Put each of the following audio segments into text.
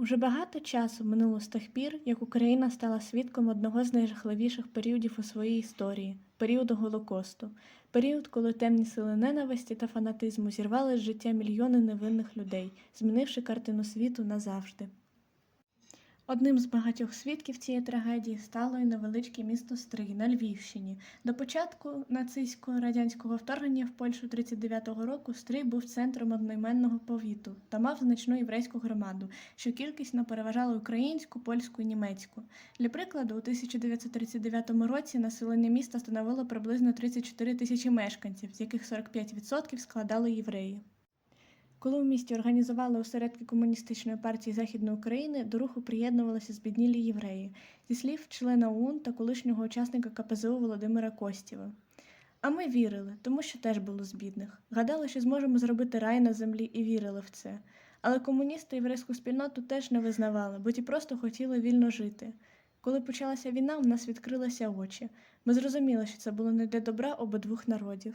Уже багато часу минуло з тих пір, як Україна стала свідком одного з найжахливіших періодів у своїй історії періоду Голокосту, період, коли темні сили ненависті та фанатизму зірвали з життя мільйони невинних людей, змінивши картину світу назавжди. Одним з багатьох свідків цієї трагедії стало і невеличке місто Стрий на Львівщині. До початку нацистського радянського вторгнення в Польщу 39-го року Стрий був центром одноіменного повіту та мав значну єврейську громаду, що кількісно переважала українську, польську і німецьку. Для прикладу, у 1939 році населення міста становило приблизно 34 тисячі мешканців, з яких 45% складали євреї. Коли у місті організували осередки комуністичної партії Західної України, до руху приєднувалися збіднілі євреї, зі слів члена ОУН та колишнього учасника КПЗУ Володимира Костєва. А ми вірили, тому що теж було з бідних. Гадали, що зможемо зробити рай на землі і вірили в це. Але комуністи єврейську спільноту теж не визнавали, бо ті просто хотіли вільно жити. Коли почалася війна, в нас відкрилися очі. Ми зрозуміли, що це було не для добра обидвох народів.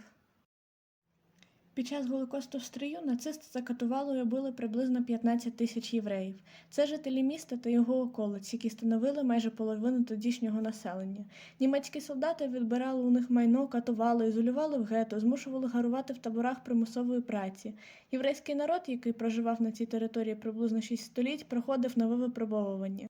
Під час Голокосту в Стрию нацисти закатували і убили приблизно 15 тисяч євреїв. Це жителі міста та його околиць, які становили майже половину тодішнього населення. Німецькі солдати відбирали у них майно, катували, ізолювали в гетто, змушували гарувати в таборах примусової праці. Єврейський народ, який проживав на цій території приблизно 6 століть, проходив нове випробовування.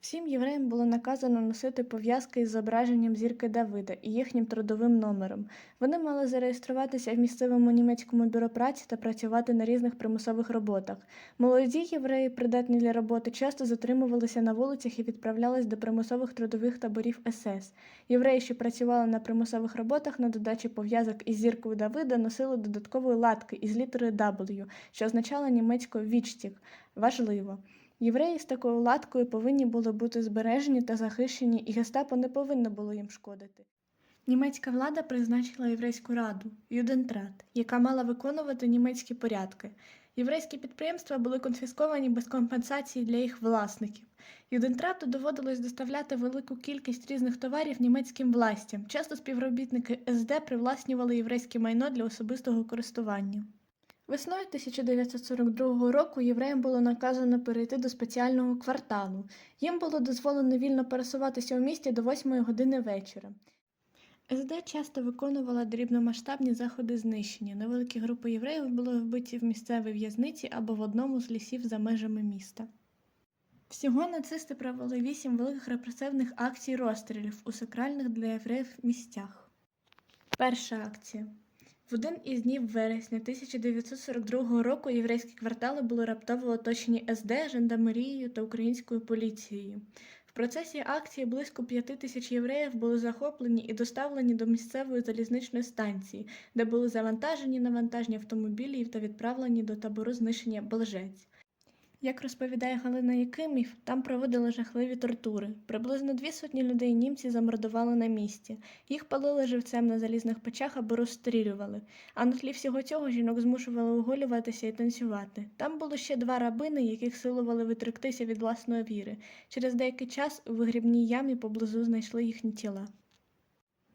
Всім євреям було наказано носити пов'язки із зображенням зірки Давида і їхнім трудовим номером. Вони мали зареєструватися в місцевому німецькому бюро праці та працювати на різних примусових роботах. Молоді євреї, придатні для роботи, часто затримувалися на вулицях і відправлялись до примусових трудових таборів СС. Євреї, що працювали на примусових роботах, на додачі пов'язок із зіркою Давида, носили додаткової латки із літери W, що означала німецькою «Вічтік» – важливо. Євреї з такою латкою повинні були бути збережені та захищені, і гестапо не повинно було їм шкодити. Німецька влада призначила єврейську раду Юдентрат, яка мала виконувати німецькі порядки. Єврейські підприємства були конфісковані без компенсації для їх власників. Юдентрату доводилось доставляти велику кількість різних товарів німецьким властям. Часто співробітники СД привласнювали єврейське майно для особистого користування. Весною 1942 року євреям було наказано перейти до спеціального кварталу. Їм було дозволено вільно пересуватися у місті до 8 години вечора. СД часто виконувала дрібномасштабні заходи знищення. Невеликі групи євреїв були вбиті в місцевій в'язниці або в одному з лісів за межами міста. Всього нацисти провели вісім великих репресивних акцій розстрілів у сакральних для євреїв місцях. Перша акція. В один із днів вересня 1942 року єврейські квартали були раптово оточені СД, жандармерією та українською поліцією. В процесі акції близько п'яти тисяч євреїв були захоплені і доставлені до місцевої залізничної станції, де були завантажені на вантажні автомобілі та відправлені до табору знищення Белжець. Як розповідає Галина Якимів, там проводили жахливі тортури. Приблизно дві сотні людей німці замордували на місці. Їх палили живцем на залізних печах або розстрілювали. А на тлі всього цього жінок змушували оголюватися і танцювати. Там було ще два рабини, яких силували відректися від власної віри. Через деякий час у вигрібній ямі поблизу знайшли їхні тіла.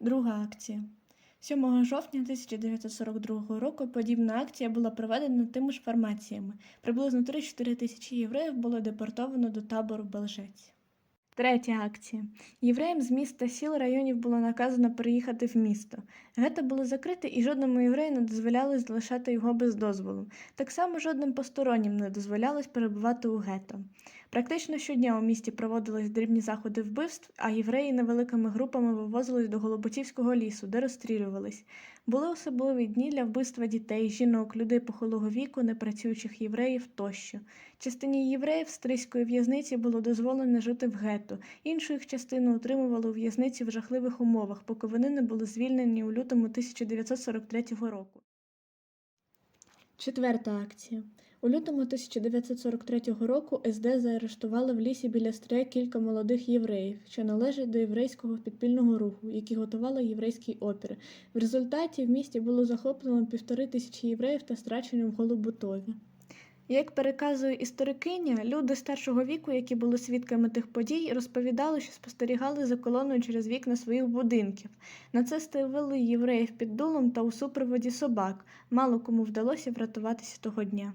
Друга акція. 7 жовтня 1942 року подібна акція була проведена тими ж формаціями. Приблизно 3-4 тисячі євреїв було депортовано до табору Белжець. Третя акція. Євреям з міст та сіл районів було наказано переїхати в місто. Гетто було закрите і жодному єврею не дозволяли залишати його без дозволу. Так само жодним постороннім не дозволялось перебувати у гетто. Практично щодня у місті проводились дрібні заходи вбивств, а євреї невеликими групами вивозились до Голоботівського лісу, де розстрілювались. Були особливі дні для вбивства дітей, жінок, людей похилого віку, непрацюючих євреїв тощо. Частині євреїв з Трийської в'язниці було дозволено жити в гетто, іншу їх частину утримували у в'язниці в жахливих умовах, поки вони не були звільнені у лютому 1943 року. Четверта акція. У лютому 1943 року СД заарештували в лісі біля Стрия кілька молодих євреїв, що належать до єврейського підпільного руху, які готували єврейський опір. В результаті в місті було захоплено півтори тисячі євреїв та страчено в Голубутові. Як переказує історикиня, люди старшого віку, які були свідками тих подій, розповідали, що спостерігали за колоною через вікна своїх будинків. На це вели євреїв під дулом та у супроводі собак. Мало кому вдалося врятуватися того дня.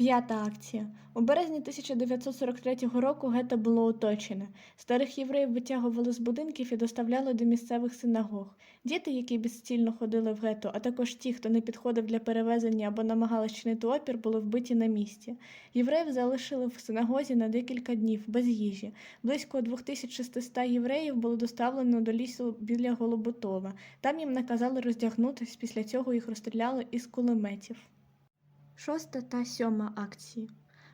П'ята акція. У березні 1943 року гетто було оточене. Старих євреїв витягували з будинків і доставляли до місцевих синагог. Діти, які безцільно ходили в гетто, а також ті, хто не підходив для перевезення або намагалися чинити опір, були вбиті на місці. Євреїв залишили в синагозі на декілька днів без їжі. Близько 2600 євреїв було доставлено до лісу біля Голоботова. Там їм наказали роздягнутись, після цього їх розстріляли із кулеметів. Шоста та сьома акції.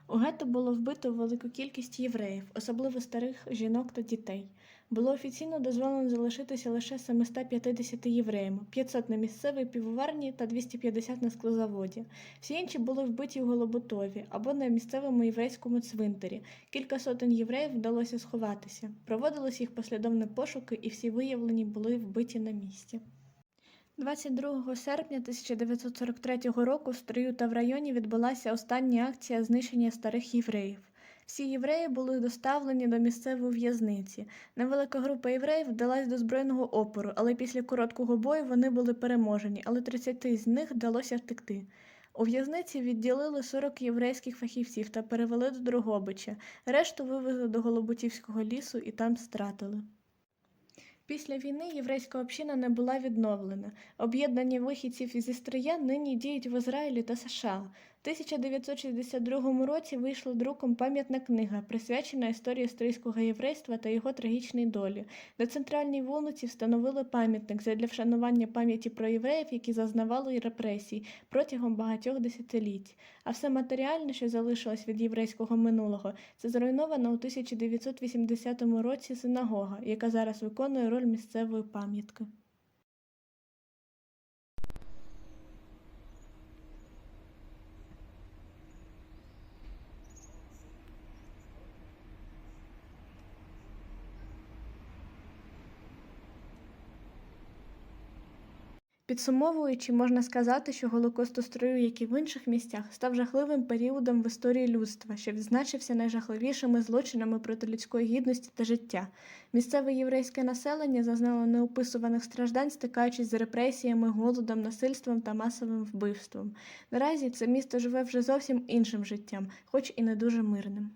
У гетто було вбито велику кількість євреїв, особливо старих жінок та дітей. Було офіційно дозволено залишитися лише 750 євреям, 500 на місцевій півоварні та 250 на склозаводі. Всі інші були вбиті у Голоботові або на місцевому єврейському цвинтарі. Кілька сотень євреїв вдалося сховатися. Проводились їх послідовні пошуки, і всі виявлені були вбиті на місці. 22 серпня 1943 року в строю та в районі відбулася остання акція знищення старих євреїв. Всі євреї були доставлені до місцевої в'язниці. Невелика група євреїв вдалась до збройного опору, але після короткого бою вони були переможені, але 30 з них вдалося втекти. У в'язниці відділили 40 єврейських фахівців та перевели до Дрогобича. Решту вивезли до Голоботівського лісу і там стратили. Після війни єврейська община не була відновлена. Об'єднання вихідців зі Істрия нині діють в Ізраїлі та США. В 1962 році вийшла друком пам'ятна книга, присвячена історії стрийського єврейства та його трагічній долі. На центральній вулиці встановили пам'ятник задля вшанування пам'яті про євреїв, які зазнавали репресій протягом багатьох десятиліть. А все матеріальне, що залишилось від єврейського минулого, це зруйнована у 1980 році синагога, яка зараз виконує роль місцевої пам'ятки. Підсумовуючи, можна сказати, що Голокост у строю, як і в інших місцях, став жахливим періодом в історії людства, що відзначився найжахливішими злочинами проти людської гідності та життя. Місцеве єврейське населення зазнало неописуваних страждань, стикаючись з репресіями, голодом, насильством та масовим вбивством. Наразі це місто живе вже зовсім іншим життям, хоч і не дуже мирним.